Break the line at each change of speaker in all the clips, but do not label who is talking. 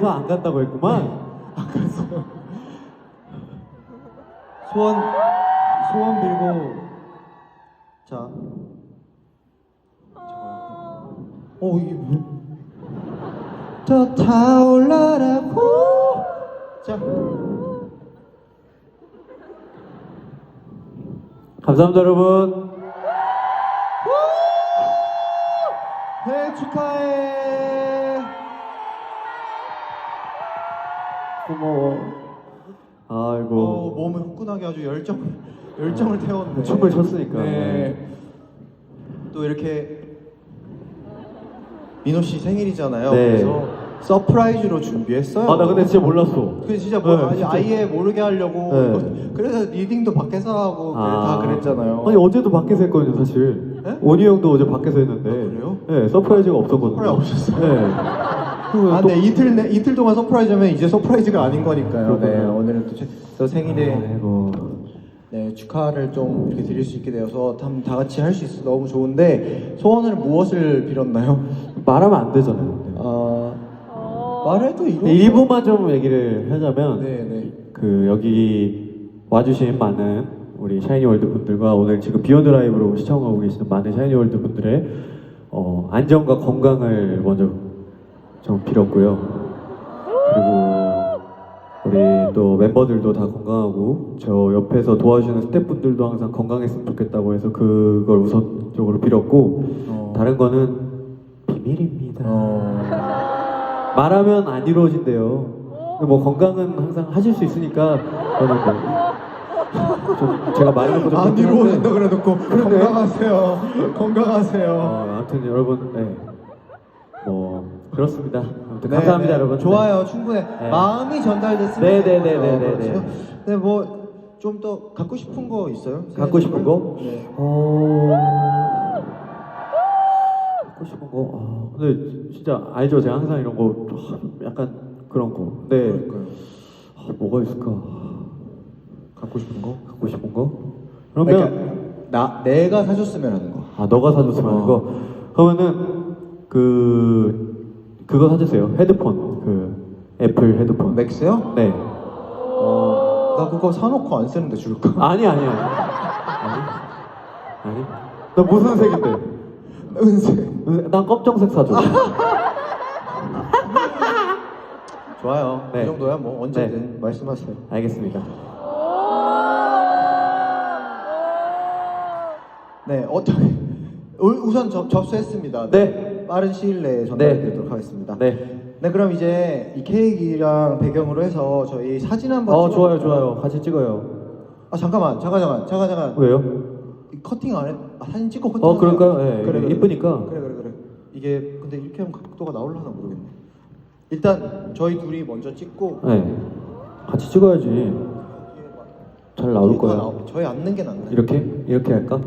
그래서 안 간다고 했구만.
소원 소원 빌고 자. 어 이게 뭐? 더 타올라라고. 자.
감사합니다, 여러분.
네 축하해.
고마워. 아이고.
어, 몸을 후끈하게 아주 열정 열정을 태웠네.
춤을 췄으니까.
네. 또 이렇게 민호 씨 생일이잖아요.
네.
그래서 서프라이즈로 준비했어요.
아, 나 근데 진짜 몰랐어.
그 진짜 뭐
네,
아니,
진짜.
아예 모르게 하려고
네.
이거- 그래서 리딩도 밖에서 하고 그래- 다 그랬잖아요.
아니 어제도 밖에서 했거든요 사실.
네?
원희 형도 어제 밖에서 했는데.
아, 그래요?
네 서프라이즈가 없었거든요.
서프라이즈 없었어요?
네.
아,
또-
네 이틀 내, 이틀 동안 서프라이즈면 이제 서프라이즈가 아닌 거니까요. 네. 오늘은 또, 제, 또 생일에
아이고.
네, 축하를 좀 이렇게 드릴 수 있게 되어서 참 다 같이 할 수 있어 너무 좋은데 소원을 무엇을 빌었나요?
말하면 안 되잖아요. 네.
아 말해도 이거
일부만 좀 얘기를 하자면
네, 네.
그 여기 와주신 많은 우리 샤이니 월드 분들과 오늘 지금 비욘드 라이브로 시청하고 계시는 많은 샤이니 월드 분들의 어, 안전과 건강을 먼저 좀 빌었고요. 그리고 우리 또 멤버들도 다 건강하고 저 옆에서 도와주는 스태프분들도 항상 건강했으면 좋겠다고 해서 그걸 우선적으로 빌었고
어.
다른 거는 비밀입니다.
어.
말하면 안 이루어진대요. 뭐 건강은 항상 하실 수 있으니까 저는 뭐 좀 제가 말이 너무
좀안 이루어진다 그래놓고 건강하세요 건강하세요
어, 아무튼 여러분 네. 뭐 그렇습니다. 아무튼
네,
감사합니다
네.
여러분.
좋아요 충분해
네.
마음이 전달됐으면
네, 네, 네,
좋겠어요.
네, 네,
그렇죠?
네.
네, 뭐 좀 더 갖고 싶은 거 있어요?
갖고 싶은 거?
네.
어... 갖고 싶은 거? 아, 근데 진짜 알죠? 제가 항상 이런 거 약간 그런 거. 네.
그러니까요.
아, 뭐가 있을까? 갖고 싶은 거? 갖고 싶은 거? 그러면
그러니까 나 내가 사줬으면 하는 거.
아 너가 사줬으면 하는
어.
거. 그러면은 그 그거 사주세요. 헤드폰 그 애플 헤드폰.
맥스요?
네.
어, 나 그거 사놓고 안 쓰는데 줄까?
아니 아니 아니. 아니. 아니. 너 무슨 색인데?
은색.
난 검정색 사줘.
좋아요.
네.
이 정도야 뭐 언제든 말씀하세요.
알겠습니다.
네, 어떻게 우- 우선 접, 접수했습니다.
네.
빠른 시일 내에 전달드리도록 하겠습니다.
네.
네, 그럼 이제 이 케이크랑 배경으로 해서 저희 사진 한번
어
찍어볼까요?
좋아요 좋아요. 같이 찍어요.
아 잠깐만, 잠깐 잠깐, 잠깐 잠깐.
왜요?
이 커팅 안 해? 아, 사진 찍고 커팅.
어 그럴까요? 네. 이쁘니까.
그래 그래 그래. 이게 근데 이렇게 하면 각도가 나올려나 모르겠네. 일단 저희 둘이 먼저 찍고
네. 같이 찍어야지. 잘 나올
뒤에가
거야.
나오- 저희 앉는 게 낫나요?
이렇게 이렇게 할까?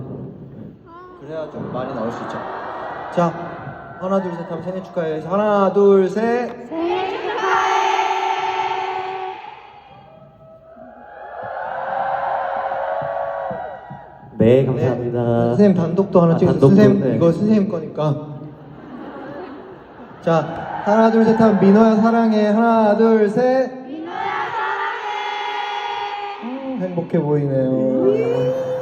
그래야 좀 많이 나올 수 있죠. 자, 하나 둘 셋 하면 생일 축하해. 하나 둘 셋.
네 감사합니다.
네, 선생님 단독도 하나
아. 단독도,
선생님
네.
이거 선생님 거니까. 자, 하나 둘 셋 하면 민호야 사랑해. 하나 둘 셋. 민호야 사랑해. 행복해 보이네요.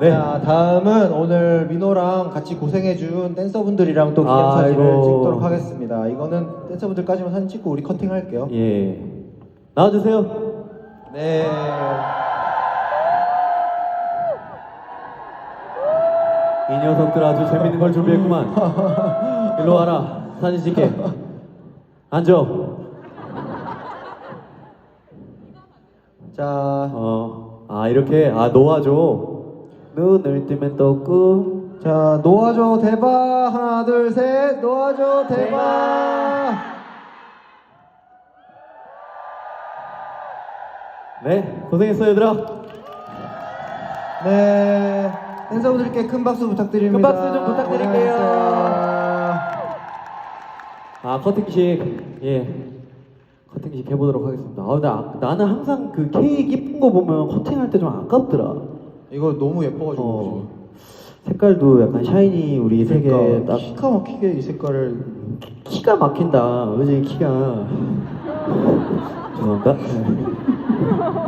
네.
자, 다음은 오늘 민호랑 같이 고생해준 댄서분들이랑 또 기념사진을
아이고.
찍도록 하겠습니다. 이거는 댄서분들까지만 사진 찍고 우리 커팅할게요.
예. 나와주세요.
네.
이 녀석들 아주 재밌는 걸 준비했구만. 일로 와라. 사진 찍게. 앉아.
자,
어. 아 이렇게 아 놓아줘. 눈을 뜨면 또 꿈.
자, 놓아줘 대박. 하나, 둘, 셋. 놓아줘 대박.
네 고생했어 얘들아.
네. 댄서분들께 큰 박수 부탁드립니다.
큰 박수 좀 부탁드릴게요. 아 커팅식 예 커팅식 해보도록 하겠습니다. 아 근데 아, 나는 항상 그 케이크 이쁜 거 보면 커팅할 때 좀 아깝더라.
이거 너무 예뻐가지고.
어. 색깔도 약간 샤이니 우리 색에
그러니까
딱
기가 막히게 이 색깔을
키가 막힌다. 그지 키가. 죄송합니다. 네.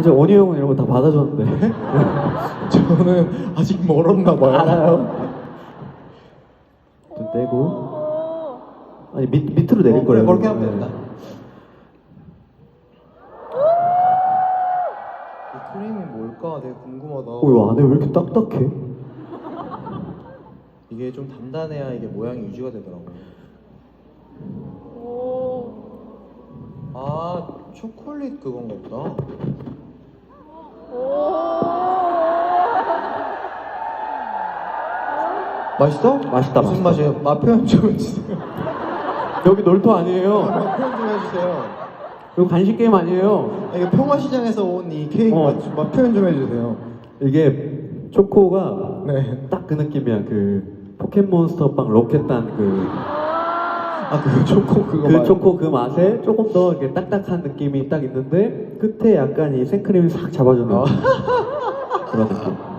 이제 원희 형은 이런 거 다 받아줬는데.
저는 아직 멀었나 봐요.
알아요. 좀 떼고. 아니 밑 밑으로 내릴
어,
거예요.
그렇게 하면
네.
된다. 이 크림이 뭘까 되게 궁금하다.
어, 이거 안에 왜 이렇게 딱딱해?
이게 좀 단단해야 이게 모양이 유지가 되더라고. 아 초콜릿 그건가 보다. 맛있어?
맛있다,
무슨
맛있다.
맛이에요? 맛 표현 좀 해주세요.
여기 놀토 아니에요.
맛 표현 좀 해주세요.
이거 간식 게임 아니에요.
아, 이게 평화시장에서 온 이 케이크
어.
맛, 맛 표현 좀 해주세요.
이게 초코가
네.
딱 그 느낌이야. 그 포켓몬스터 빵 로켓단 그,
아 그 초코 그거
그
맛.
초코 그 맛에 조금 더 이렇게 딱딱한 느낌이 딱 있는데 끝에 약간 이 생크림이 싹 잡아주는
아.
그런 느낌.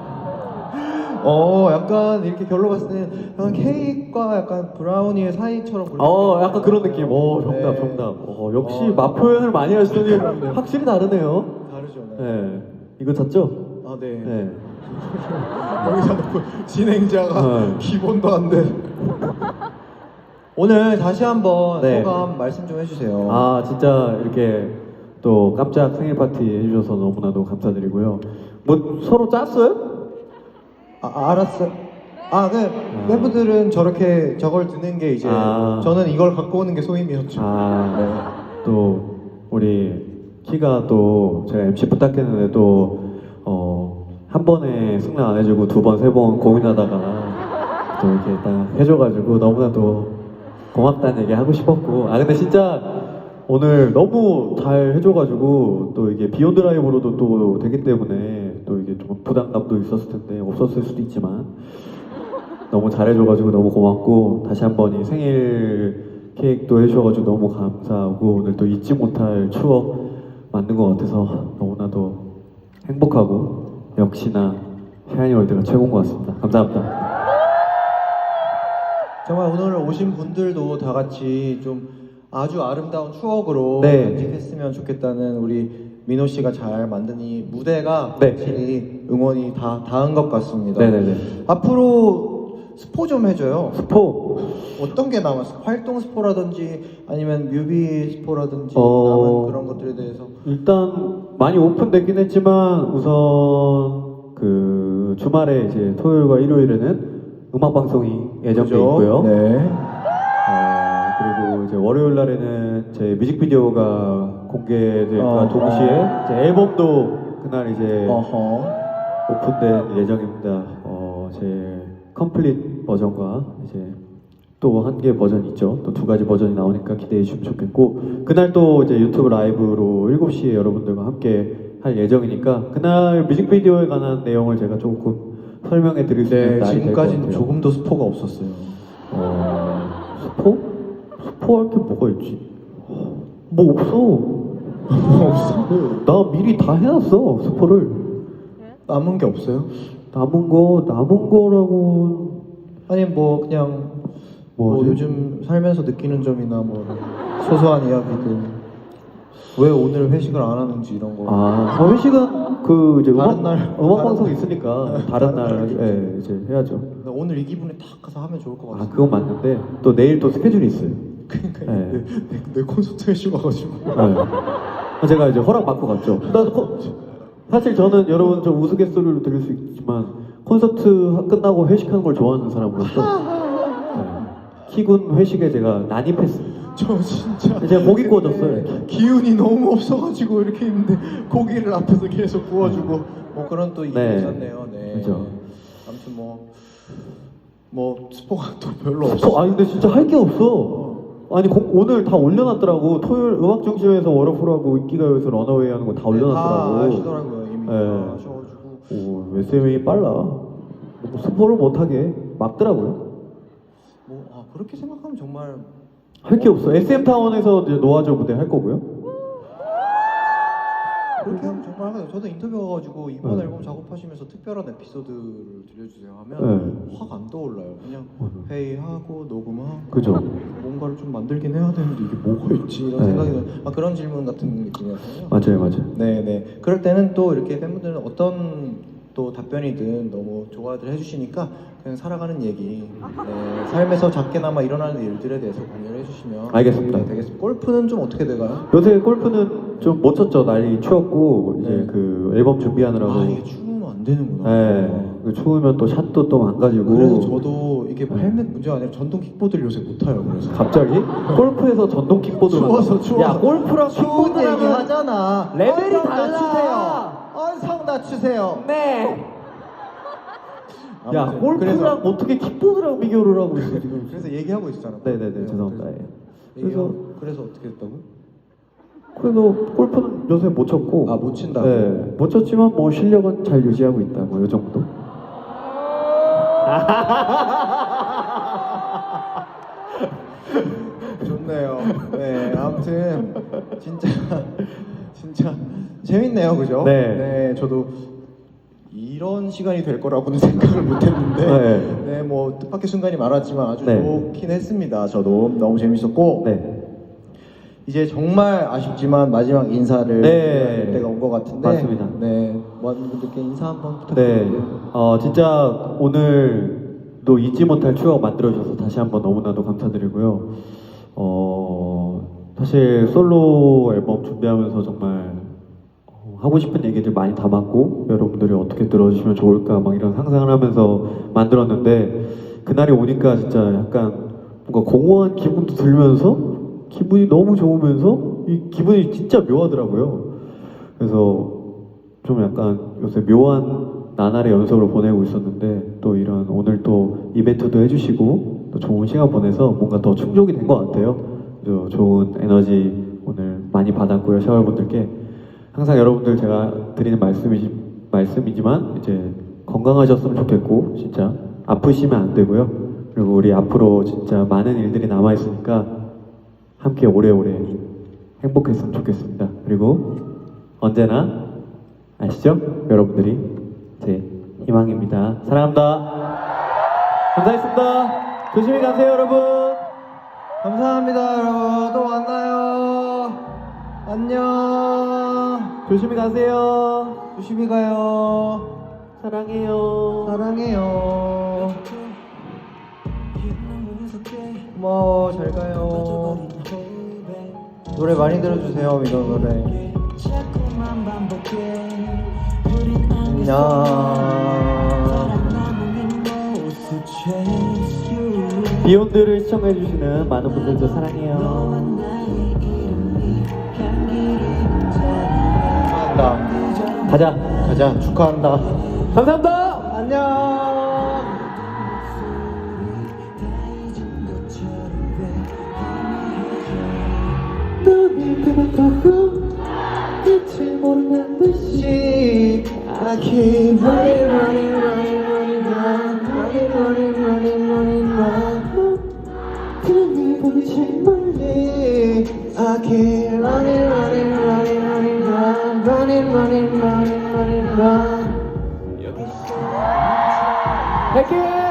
어 약간 이렇게 결로 봤을 때는 약간 케이크와 약간 브라우니의 사이처럼 보이는
어. 약간 그런 느낌. 오, 정답,
네.
정답. 어, 역시
어.
맛 표현을 많이 하시더니 확실히 다르네요.
다르죠. 네.
네. 이거 잤죠?
아 네.
네.
여기서 놓고 진행자가
어.
기본도 안 돼. 오늘 다시 한번
네.
소감 말씀 좀 해주세요.
아, 진짜 이렇게 또 깜짝 생일 파티 해주셔서 너무나도 감사드리고요. 뭐 서로 짰어요?
아, 알았어. 아, 그 멤버들은 저렇게 저걸 드는 게 이제
아.
저는 이걸 갖고 오는 게 소임이었죠.
아, 네. 또 우리 키가 또 제가 MC 부탁했는데 또 어, 한 번에 승낙 안 해주고 두 번, 세 번 고민하다가 또 이렇게 딱 해줘가지고 너무나도 고맙다는 얘기 하고 싶었고 아 근데 진짜 오늘 너무 잘 해줘가지고 또 이게 비욘드 라이브로도 또 되기 때문에 부담감도 있었을 텐데 없었을 수도 있지만 너무 잘해줘가지고 너무 고맙고 다시 한번 이 생일 케이크도 해주셔가지고 너무 감사하고 오늘 또 잊지 못할 추억 만든 것 같아서 너무나도 행복하고 역시나 샤이니월드가 최고인 것 같습니다. 감사합니다.
정말 오늘 오신 분들도 다 같이 좀 아주 아름다운 추억으로
네.
간직했으면 좋겠다는 우리 민호 씨가 잘 만든 이 무대가
네.
확실히 응원이 다 닿은 것 같습니다.
네네네.
앞으로 스포 좀 해줘요.
스포
어떤 게 남았어? 활동 스포라든지 아니면 뮤비 스포라든지
어.
남은 그런 것들에 대해서
일단 많이 오픈됐긴 했지만 우선 그 주말에 이제 토요일과 일요일에는 음악 방송이 예정돼
그죠?
있고요.
네.
어, 그리고 이제 월요일 날에는 제 뮤직비디오가 공개될까
어허.
동시에 이제 앨범도 그날 이제
어허.
오픈된 예정입니다. 어, 제 컴플릿 버전과 이제 또 한 개 버전 있죠. 또 두 가지 버전이 나오니까 기대해 주시면 좋겠고 그날 또 이제 유튜브 라이브로 7시에 여러분들과 함께 할 예정이니까 그날 뮤직비디오에 관한 내용을 제가 조금 설명해 드릴 수 있는
네,
날이 될것
지금까지는. 조금도 스포가 없었어요.
어, 스포? 스포할 게 뭐가 있지? 뭐 없어. 뭐 없어? 나 미리 다 해놨어, 스포를.
남은 게 없어요?
남은 거, 남은 거라고.
아니 뭐 그냥 뭐,
뭐지?
요즘 살면서 느끼는 점이나 뭐 소소한 이야기들 왜 오늘 회식을 안 하는지 이런 거.
아, 어, 회식은 그 이제
다른
음악,
날,
음악 방송
날.
있으니까 다른 날, 예, 이제 해야죠.
나 오늘 이 기분에 딱 가서 하면 좋을 것 같아.
아, 그건 맞는데 또 내일 또 스케줄이 있어요.
그러니까
네.
내, 내, 내 콘서트 회식 와가지고.
네. 제가 이제 허락 받고 갔죠. 나 코- 사실 저는 여러분 좀 우스갯소리로 들을 수 있지만 콘서트 하- 끝나고 회식하는 걸 좋아하는 사람으로서 네. 키군 회식에 제가 난입했습니다.
저 진짜
제가 고기 구워줬어요, 이렇게.
기운이 너무 없어가지고 이렇게 있는데 고기를 앞에서 계속 구워주고 뭐 그런 또 일이
네.
있었네요. 네.
그죠.
아무튼 뭐. 뭐 스포가 또 별로 없어.
어, 아니 근데 진짜 할 게 없어. 아니 고- 오늘 다 올려놨더라고. 토요일 음악 중심에서 워터풀하고 인기가요에서 런어웨이 하는
거다다
올려놨더라고.
아시더라고요 이미
네.
다 하셔가지고.
오, SM이 빨라. 뭐 스포를 못하게 막더라고요.
뭐 아, 그렇게 생각하면 정말
할 게 없어. SM 타운에서 이제 노아조 무대 할 거고요.
하면. 저도 인터뷰 와가지고 이번
네.
앨범 작업하시면서 특별한 에피소드를 들려주세요 하면
네.
확안 떠올라요. 그냥
맞아요.
회의하고 녹음하고
그죠?
뭔가를 좀 만들긴 해야 되는데 이게 뭐가 있지 이런
네.
생각이 들어요. 아, 그런 질문 같은 느낌이었거든요.
맞아요, 맞아요.
네네. 그럴 때는 또 이렇게 팬분들은 어떤 또 답변이든 너무 좋아들 해주시니까 그냥 살아가는 얘기, 네, 삶에서 작게나마 일어나는 일들에 대해서 공유를 해주시면
알겠습니다.
네, 되겠습니다. 골프는 좀 어떻게 돼가요?
요새 골프는 좀 못 쳤죠. 날이 추웠고 이제
네.
그 앨범 준비하느라고.
아 이게 추우면 안 되는구나.
네. 그 추우면 또 샷도 또 망가지고.
그래서 저도 이게 뭐 헬멧 문제가 아니라 전동 킥보드를 요새 못 타요. 그래서
갑자기 골프에서 전동 킥보드.
추워서 추워.
야 골프랑
추운 얘기
킥보드랑은
하잖아.
레벨이 달라.
언성 낮추세요.
네. 야
아무튼
골프랑
그래서,
어떻게 킥보드랑 비교를 하고 있어 지금.
그래서 얘기하고 있었잖아.
네네네 죄송합니다. 예.
그래서
그래서
그래서 어떻게 됐다고?
그래도 골프는 요새 못 쳤고.
아, 못 친다고?
네. 못 쳤지만 뭐 실력은 잘 유지하고 있다. 뭐이 정도.
좋네요. 네, 아무튼 진짜 진짜 재밌네요, 그죠?
네.
저도 이런 시간이 될 거라고는 생각을 못했는데,
네.
네, 뭐 뜻밖의 순간이 많았지만 아주
네.
좋긴 했습니다. 저도 너무 재밌었고,
네.
이제 정말 아쉽지만 마지막 인사를
네.
때가 온 것 같은데,
맞습니다.
네, 많은 분들께 인사 한번
네.
부탁드립니다.
어, 진짜 오늘도 잊지 못할 추억 만들어주셔서 다시 한번 너무나도 감사드리고요. 어, 사실 솔로 앨범 준비하면서 정말 어, 하고 싶은 얘기들 많이 담았고 여러분들이 어떻게 들어주시면 좋을까 막 이런 상상을 하면서 만들었는데 그날이 오니까 진짜 약간 뭔가 공허한 기분도 들면서 기분이 너무 좋으면서 이 기분이 진짜 묘하더라고요. 그래서 좀 약간 요새 묘한 나날의 연속으로 보내고 있었는데 또 이런 오늘 또 이벤트도 해주시고 또 좋은 시간 보내서 뭔가 더 충족이 된 것 같아요. 좋은 에너지 오늘 많이 받았고요 샤월분들께 항상 여러분들 제가 드리는 말씀이지, 말씀이지만 이제 건강하셨으면 좋겠고 진짜 아프시면 안 되고요. 그리고 우리 앞으로 진짜 많은 일들이 남아 있으니까 함께 오래오래 행복했으면 좋겠습니다. 그리고 언제나 아시죠? 여러분들이 제 희망입니다. 사랑합니다. 감사했습니다. 조심히 가세요, 여러분.
감사합니다, 여러분. 또 만나요. 안녕.
조심히 가세요.
조심히 가요.
사랑해요.
사랑해요. 고마워, 잘 가요. 노래 많이 들어주세요, 민호 노래.
비욘드를 시청해주시는 많은 분들도 사랑해요.
축하한다.
가자.
가자, 축하한다.
감사합니다.
안녕.
끝을 모르는 듯이
I keep running, running, running, running, run, running, running, running, running, run.
등을 보기 제일 멀리
I keep running, running, running, running, run, running, running, running, running, run.
갈게 사랑